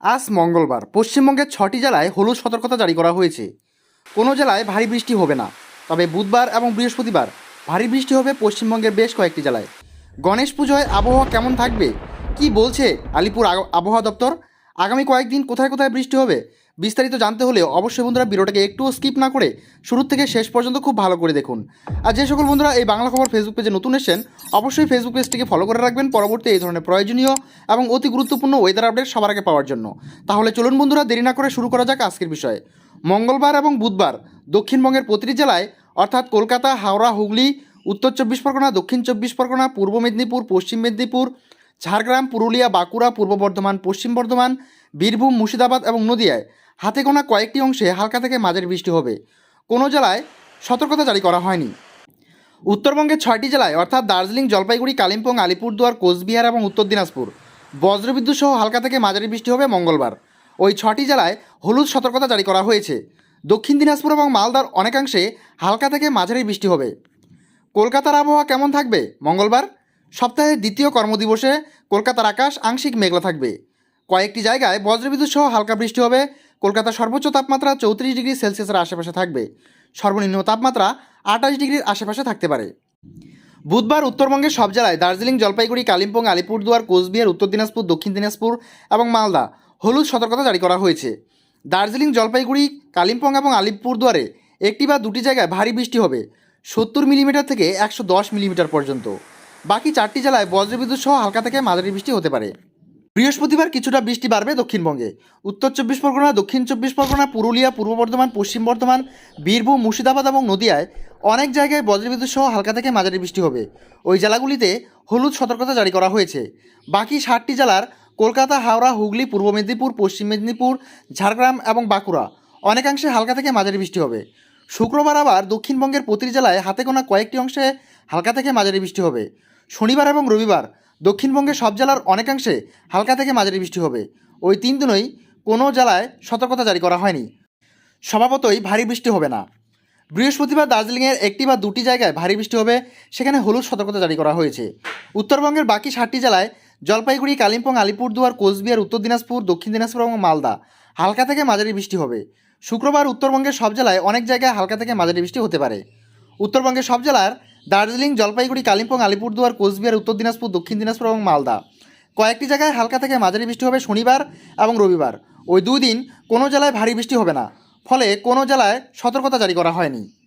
আজ মঙ্গলবার পশ্চিমবঙ্গের ছটি জেলায় হলুদ সতর্কতা জারি করা হয়েছে। কোনো জেলায় ভারী বৃষ্টি হবে না। তবে বুধবার এবং বৃহস্পতিবার ভারী বৃষ্টি হবে পশ্চিমবঙ্গের বেশ কয়েকটি জেলায়। গণেশ পুজোয় আবহাওয়া কেমন থাকবে? কি বলছে আলিপুর আবহাওয়া দপ্তর? আগামী কয়েকদিন কোথায় কোথায় বৃষ্টি হবে, বিস্তারিত জানতে হলে অবশ্যই বন্ধুরা ভিডিওটাকে একটুও স্কিপ না করে শুরু থেকে শেষ পর্যন্ত খুব ভালো করে দেখুন। আর যে সকল বন্ধুরা এই বাংলা খবর ফেসবুক পেজে নতুন এসেছেন, অবশ্যই ফেসবুক পেজটিকে ফলো করে রাখবেন পরবর্তী এই ধরনের প্রয়োজনীয় এবং অতি গুরুত্বপূর্ণ ওয়েদার আপডেট সবার আগে পাওয়ার জন্য। তাহলে চলুন বন্ধুরা, দেরি না করে শুরু করা যাক আজকের বিষয়ে। মঙ্গলবার এবং বুধবার দক্ষিণবঙ্গের প্রতিটি জেলায়, অর্থাৎ কলকাতা, হাওড়া, হুগলি, উত্তর চব্বিশ পরগনা, দক্ষিণ চব্বিশ পরগনা, পূর্ব মেদিনীপুর, পশ্চিম মেদিনীপুর ঝাড়গ্রাম, পুরুলিয়া, বাঁকুড়া, পূর্ব বর্ধমান, পশ্চিম বর্ধমান, বীরভূম, মুর্শিদাবাদ এবং নদিয়ায় হাতে গোনা কয়েকটি অংশে হালকা থেকে মাঝারি বৃষ্টি হবে। কোনো জেলায় সতর্কতা জারি করা হয়নি। উত্তরবঙ্গের ছয়টি জেলায়, অর্থাৎ দার্জিলিং, জলপাইগুড়ি, কালিম্পং, আলিপুরদুয়ার, কোচবিহার এবং উত্তর দিনাজপুর, বজ্রবিদ্যুৎ সহ হালকা থেকে মাঝারি বৃষ্টি হবে মঙ্গলবার। ওই ছটি জেলায় হলুদ সতর্কতা জারি করা হয়েছে। দক্ষিণ দিনাজপুর এবং মালদার অনেকাংশে হালকা থেকে মাঝারি বৃষ্টি হবে। কলকাতার আবহাওয়া কেমন থাকবে? মঙ্গলবার? সপ্তাহের দ্বিতীয় কর্মদিবসে কলকাতার আকাশ আংশিক মেঘলা থাকবে। কয়েকটি জায়গায় বজ্রবিদ্যুৎ সহ হালকা বৃষ্টি হবে। কলকাতার সর্বোচ্চ তাপমাত্রা চৌত্রিশ ডিগ্রি সেলসিয়াসের আশেপাশে থাকবে। সর্বনিম্ন তাপমাত্রা আঠাশ ডিগ্রির আশেপাশে থাকতে পারে। বুধবার উত্তরবঙ্গের সব জেলায় দার্জিলিং, জলপাইগুড়ি, কালিম্পং, আলিপুরদুয়ার, কোচবিহার, উত্তর দিনাজপুর, দক্ষিণ দিনাজপুর এবং মালদা হলুদ সতর্কতা জারি করা হয়েছে। দার্জিলিং, জলপাইগুড়ি, কালিম্পং এবং আলিপুরদুয়ারে একটি বা দুটি জায়গায় ভারী বৃষ্টি হবে। সত্তর মিলিমিটার থেকে একশো দশ মিলিমিটার পর্যন্ত। বাকি চারটি জেলায় বজ্রবিদ্যুৎ সহ হালকা থেকে মাঝারি বৃষ্টি হতে পারে। বৃহস্পতিবার কিছুটা বৃষ্টি বাড়বে দক্ষিণবঙ্গে। উত্তর চব্বিশ পরগনা, দক্ষিণ চব্বিশ পরগনা, পুরুলিয়া, পূর্ব বর্ধমান, পশ্চিম বর্ধমান, বীরভূম, মুর্শিদাবাদ এবং নদিয়ায় অনেক জায়গায় বজ্রবিদ্যুৎ সহ হালকা থেকে মাঝারি বৃষ্টি হবে। ওই জেলাগুলিতে হলুদ সতর্কতা জারি করা হয়েছে। বাকি ষাটটি জেলার কলকাতা, হাওড়া, হুগলি, পূর্ব মেদিনীপুর, পশ্চিম মেদিনীপুর, ঝাড়গ্রাম এবং বাঁকুড়া অনেকাংশে হালকা থেকে মাঝারি বৃষ্টি হবে। শুক্রবার আবার দক্ষিণবঙ্গের প্রতিটি জেলায় হাতে গোনা কয়েকটি অংশে হালকা থেকে মাঝারি বৃষ্টি হবে। শনিবার এবং রবিবার দক্ষিণবঙ্গের সব জেলার অনেকাংশে হালকা থেকে মাঝারি বৃষ্টি হবে। ওই তিন দিনই কোনো জেলায় সতর্কতা জারি করা হয়নি। স্বভাবতই ভারী বৃষ্টি হবে না। বৃহস্পতিবার দার্জিলিংয়ের একটি বা দুটি জায়গায় ভারী বৃষ্টি হবে, সেখানে হলুদ সতর্কতা জারি করা হয়েছে। উত্তরবঙ্গের বাকি ষাটটি জেলায় জলপাইগুড়ি, কালিম্পং, আলিপুরদুয়ার, কোচবিহার, উত্তর দিনাজপুর, দক্ষিণ দিনাজপুর এবং মালদা হালকা থেকে মাঝারি বৃষ্টি হবে। শুক্রবার উত্তরবঙ্গের সব জেলায় অনেক জায়গায় হালকা থেকে মাঝারি বৃষ্টি হতে পারে। উত্তরবঙ্গের সব জেলার দার্জিলিং, জলপাইগুড়ি, কালিম্পং, আলিপুরদুয়ার, কোচবিহার, উত্তর দিনাজপুর, দক্ষিণ দিনাজপুর এবং মালদা। কয়েকটি জায়গায় হালকা থেকে মাঝারি বৃষ্টি হবে শনিবার এবং রবিবার। ওই দুই দিন কোনো জেলায় ভারী বৃষ্টি হবে না। ফলে কোনো জেলায় সতর্কতা জারি করা হয়নি।